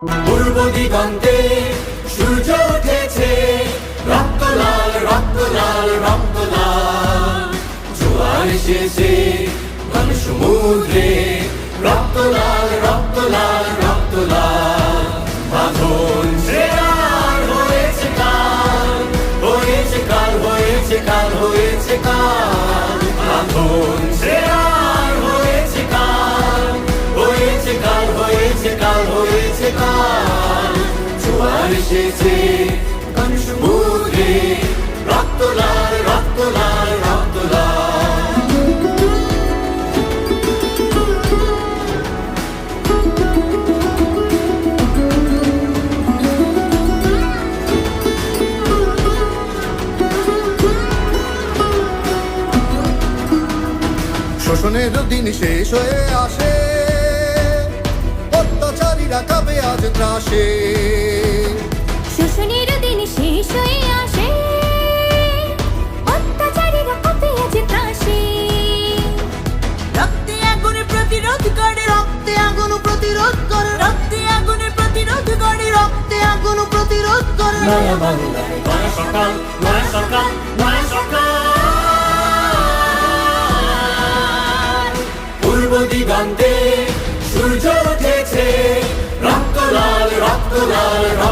পূর্ব দিগন্তে সূর্য উঠেছে। রক্ত লাল রক্ত লাল রক্ত লাল জোয়ার এসেছে ঘন সমুদ্রে। রক্ত লাল রক্ত বাঁধন শেয়ার হয়েছে কাল হয়েছে কাল হয়েছে কাল হয়েছে কাল। বাঁধন শেয়ার হয়েছে কাল হয়েছে কাল হয়েছে কাল হয়েছে কাল। এসেছে। ঘন রক্ত লাল রক্ত লাল রক্ত শোষণের দিন শেষ হয়ে আসে। অত্যাচারীরা কাবে আজ ত্রাসে। করে নয়া বাংলায় নয়া সকাল নয়া সকাল নয়া সকাল পূর্ব দিগন্তে সূর্য উঠেছে রক্ত লাল রক্ত লাল রক্ত লাল